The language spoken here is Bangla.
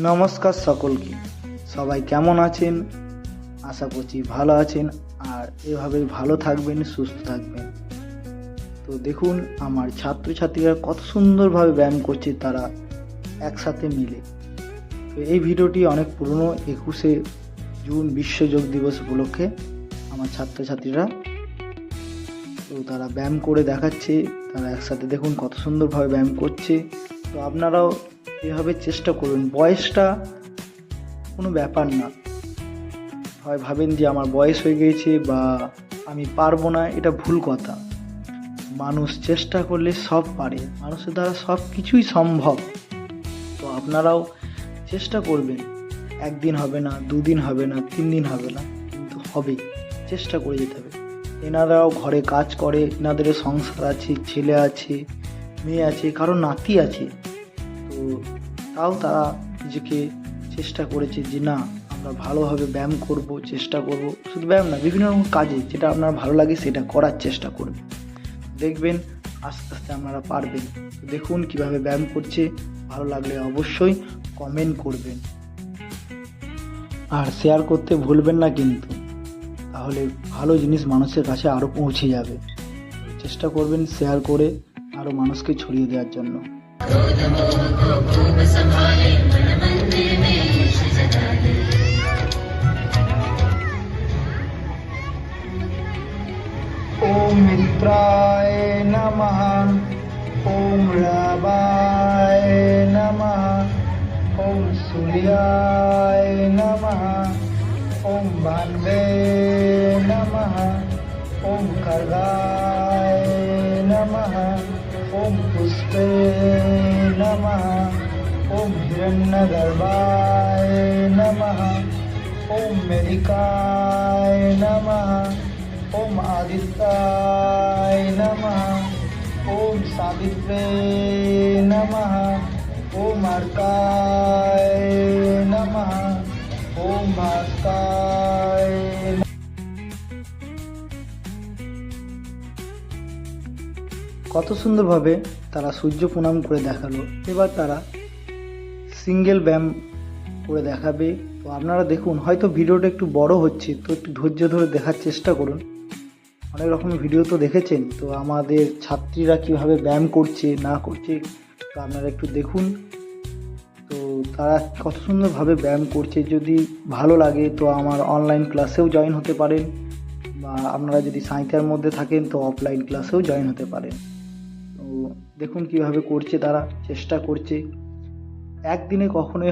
নমস্কার সকলকে। সবাই কেমন আছেন? আশা করছি ভালো আছেন আর এভাবে ভালো থাকবেন, সুস্থ থাকবেন। তো দেখুন, আমার ছাত্রছাত্রীরা কত সুন্দরভাবে ব্যায়াম করছে তারা একসাথে মিলে। তো এই ভিডিওটি অনেক পুরনো, একুশে জুন বিশ্ব যোগ দিবস উপলক্ষে আমার ছাত্রছাত্রীরা তো তারা ব্যায়াম করে দেখাচ্ছে, তারা একসাথে দেখুন কত সুন্দরভাবে ব্যায়াম করছে। তো আপনারাও এভাবে চেষ্টা করুন। বয়সটা কোনো ব্যাপার না। হয় ভাবেন যে আমার বয়স হয়ে গিয়েছে বা আমি পারব না, এটা ভুল কথা। মানুষ চেষ্টা করলে সব পারে। মানুষের দ্বারা সব কিছুই সম্ভব। তো আপনারাও চেষ্টা করবেন। একদিন হবে না, দুদিন হবে না, তিন দিন হবে না, কিন্তু হবে। চেষ্টা করে যেতে হবে। এনারাও ঘরে কাজ করে, এনাদের সংসার আছে, ছেলে আছে, মেয়ে আছে, কারও নাতি আছে। তো তাও তারা নিজেকে চেষ্টা করেছে যে না, আমরা ভালোভাবে ব্যায়াম করব, চেষ্টা করব। শুধু ব্যায়াম না, বিভিন্ন রকম কাজে যেটা আপনার ভালো লাগে সেটা করার চেষ্টা করবেন দেখবেন আস্তে আস্তে আপনারা পারবেন। দেখুন কীভাবে ব্যায়াম করছে, ভালো লাগলে অবশ্যই কমেন্ট করবেন। আর শেয়ার করতে ভুলবেন না কিন্তু। তাহলে ভালো জিনিস মানুষের কাছে আরও পৌঁছে যাবে। চেষ্টা করবেন শেয়ার করে আরও মানুষকে ছড়িয়ে দেওয়ার জন্য। ओम मित्राय नमः। ओम रावाय नमः। ओम सूर्याय नमः। ओम बानवे नमः। ओम खरगाय नमः। ॐ पुष्पे नमः ॐ हिरण्यगर्भाय नमः। ओम मेदिकाय नमः। ओम आदित्याय नमः। ओम सावित्रे नमः। ओम अर्काय কত সুন্দরভাবে তারা সূর্য প্রণাম করে দেখাল। এবার তারা সিঙ্গেল ব্যায়াম করে দেখাবে। তো আপনারা দেখুন, হয়তো ভিডিওটা একটু বড় হচ্ছে, তো একটু ধৈর্য ধরে দেখার চেষ্টা করুন। অনেক রকমের ভিডিও তো দেখেছেন, তো আমাদের ছাত্রীরা কীভাবে ব্যায়াম করছে, না করছে, তো আপনারা একটু দেখুন। তো তারা কত সুন্দরভাবে ব্যায়াম করছে, যদি ভালো লাগে তো আমার অনলাইন ক্লাসেও জয়েন হতে পারেন, বা আপনারা যদি সাঁইতার মধ্যে থাকেন তো অফলাইন ক্লাসেও জয়েন হতে পারেন। দেখুন কীভাবে করছে তারা চেষ্টা করছে। একদিনে কখনোই